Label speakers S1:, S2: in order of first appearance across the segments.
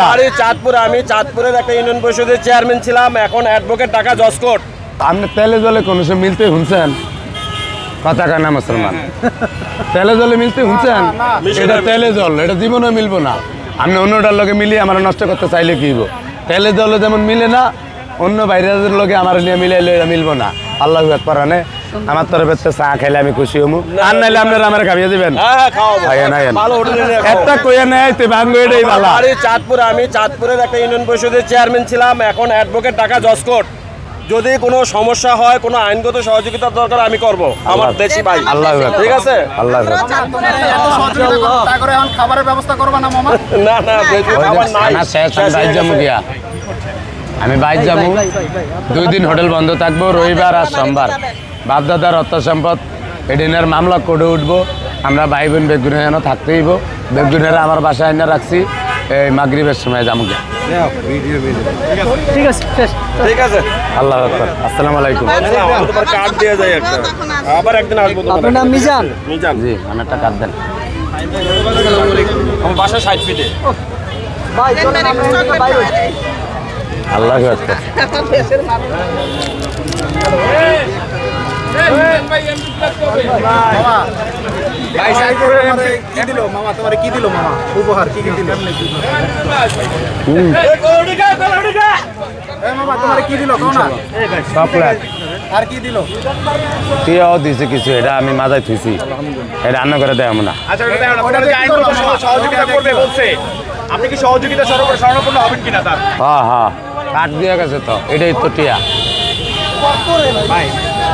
S1: বাড়ি চাঁদপুর আমি চাঁদপুরের একটা ইউনিয়ন পরিষদের চেয়ারম্যান ছিলাম এখন অ্যাডভোকেট টাকা জসকোট
S2: আপনি তেলে জলে কোনো সে মিলতে শুনছেন? কথা কানা মুসলমান? তেলে জলে মিলতে শুনছেন? এটা তেলে জল এটা জীবনে মিলবো না। আপনি অন্যটার লগে মিলিয়ে আমার নষ্ট করতে চাইলে কি হইব? তেলে জলে যেমন মিলে না অন্য বাইরের লগে আমার নিয়ে মিলাইলে এটা মিলবো না। আল্লাহ একবার আনে। আমার তরফে তো চা খাইলে আমি খুশি হমু। আর নাইলে আপনারা আমার খাইয়ে দিবেন।
S1: হ্যাঁ হ্যাঁ
S2: নাই
S1: ভালো হোটেলে নিয়ে
S2: একটা। কইয়া নেয় তো ভাঙ্গো এটাই ভালো
S1: বাড়ি চাঁদপুর আমি চাঁদপুরের একটা ইউনিয়ন পরিষদের চেয়ারম্যান ছিলাম এখন অ্যাডভোকেট টাকা জসকোট যদি কোনো সমস্যা হয় কোনো আইনগত সহযোগিতার দরকার আমি করব। আমার দেশি ভাই।
S2: আল্লাহ
S1: ঠিক আছে?
S2: আল্লাহ
S3: খাবারের ব্যবস্থা করবা না মামা?
S1: না না দেশি খাবার নাই।
S2: আমি বাইর যাব। গিয়া আমি বাইর যাব দুই দিন হোটেল বন্ধ থাকব রবিবার আর সোমবার। বাপদাদার অর্থ সম্পদ এদিনের মামলা করে উঠবো আমরা ভাই বোন বেগুনে যেন থাকতেই হইব। বেগুনের আমার বাসায় এনে রাখছি এই মাগরিবের সময় যাব
S4: ঠিক আছে
S1: ঠিক আছে।
S2: আল্লাহ আকবর। আসসালামু আলাইকুম।
S1: আসলাম, আমি তোমার কার্ড দিয়ে যাই একটা। আবার একদিন আসব
S4: আপনার নাম মিজান?
S1: মিজান।
S2: জি আমার একটা কার্ড দেন।
S1: আমার বাসা সাইড ফিটে
S4: ভাই চলেন আমরা বাইরে
S2: আল্লাহ আকবর।
S3: উপহার কি কি দিল? মামা, তোমার কি দিল? কও না
S2: চকলেট
S3: আর কি দিল
S2: তুইও দিছে কিছু এটা আমি মাথায় থুইছি এটা রান্না করে দেয় না
S5: আপনি কি সহযোগিতা স্বর্ণপূর্ণ হবেন কিনা তার
S2: হ্যাঁ হ্যাঁ কাঠ দিয়ে গেছে তো এটাই তো টিয়া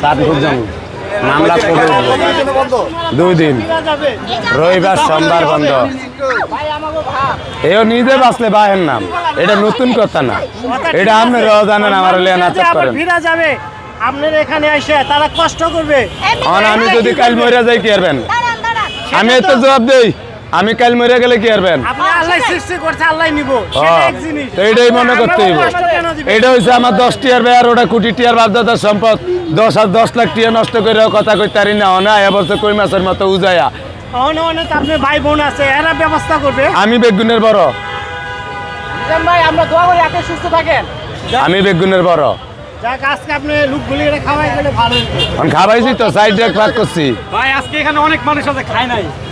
S2: সাতপুর মামলা করে দুই দিন। রবিবার সোমবার বন্ধ। এও নিজে বাঁচলে ভাইয়ের নাম। এটা নতুন কথা না। এটা আপনি জানেন আমার
S4: আবার
S2: করেন।
S4: যাবে। আপনার এখানে এসে তারা কষ্ট করবে।
S2: আমি যদি কাল মরে যাই কি করবেন? আমি তো জবাব দেই। আমি কাল মরে গেলে কি করবেন
S4: আপনি আল্লাহ সৃষ্টি করছে আল্লাহ নিব। সেটা এক জিনিস।
S2: তো এইটাই মনে করতে হইব। এটা হচ্ছে আমার দশ টিয়ার ব্যয় আর ওটা কোটি টিয়ার বাপদাদার সম্পদ। দশ আর দশ লাখ টিয়া নষ্ট করে কথা কই তারি না। না এবছর কই মাসের মতো উজায়া।
S4: ভাই বোন আছে এরা ব্যবস্থা করবে।
S2: আমি বেগুনের বড়।
S4: ভাই আমরা দোয়া করি আপনি সুস্থ থাকেন।
S2: আমি বেগুনের বড়।
S4: যাক আজকে আপনি লুকগুলি এটা খাওয়াই গেলে ভালো।
S2: এখন খাবাইছি তো সাইড এক ভাগ করছি।
S5: ভাই আজকে এখানে অনেক মানুষ আছে খায় নাই।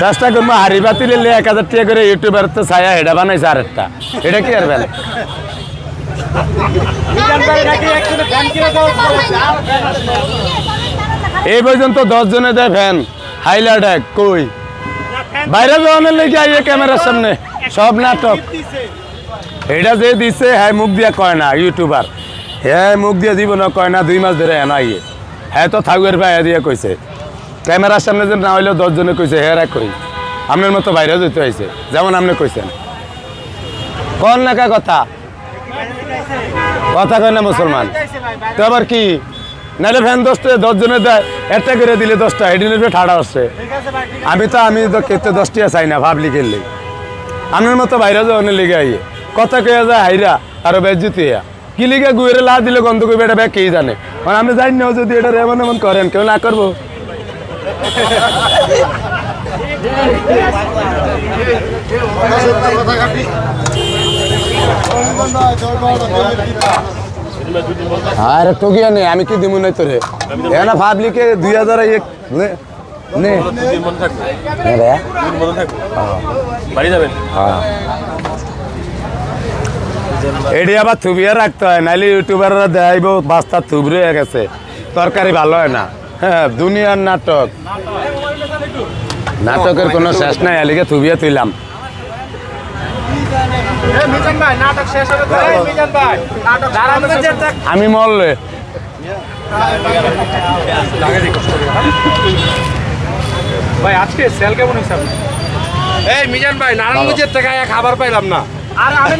S4: চেষ্টা
S2: করব হারি বাতিলে লে এক হাজার টাকা করে ইউটিউবার তো ছায়া এটা বানাইছে আরেকটা। এটা কি আর করবেন এই পর্যন্ত দশ জনে দেয় ফ্যান হাইলাইট এক, কই? বাইরে যাওয়ানোর লেগে আইয়ে ক্যামেরার সামনে? সব নাটক। এটা যে দিছে হ্যাঁ মুখ দিয়া কয় না, ইউটিউবার। হ্যাঁ মুখ দিয়ে না, কয় না, দুই মাস ধরে এনা আইয়ে হ্যাঁ তো থাকুয়ের ভাই দিয়ে কইছে। ক্যামেরার সামনে যে না হইলেও দশ জনে কইছে হ্যাঁ কই? আপনার মতো বাইরে যেতে হয়েছে যেমন আপনি কইছেন। কোন লেখা কথা? কথা কয় না মুসলমান? তো আবার কি? নাহলে ফ্যান দশটা দশ জনে দেয়, একটা করে দিলে দশটা এডিনের ঠাড়া হচ্ছে। আমি তো আমি তো খেতে দশটিয়া চাই না ভাবলি খেললে আপনার মতো বাইরে যাওয়ার লিগে আইয়ে। কথা কয়ে যায়, হাইরা, আরও বেজ্জুতি কি লিগে গুয়েরে লা দিলে গন্ধ করবে এটা ব্যাগ কে জানে? মানে জানি না যদি এটা এমন এমন করেন, কেউ না করব। আরে গিয়া নেই আমি কি দিমু নাই তোরে? এনা পাবলিকে দুই হাজার এক, নে হ্যাঁ। এটি আবার থুবিয়ে রাখতে হয় নাহলে ইউটিউবাররা দেখাইব, বাস্তা হয়ে গেছে। তরকারি ভালো হয় না। হ্যাঁ দুনিয়ার নাটক। নাটকের কোনো শেষ নাই এলিকে থুবিয়ে তুইলাম। আমি মরলে।
S5: ভাই আজকে সেল কেমন হয়েছে
S1: এই মিজান ভাই নারায়ণগঞ্জের থেকে খাবার পাইলাম না।
S5: আর আমি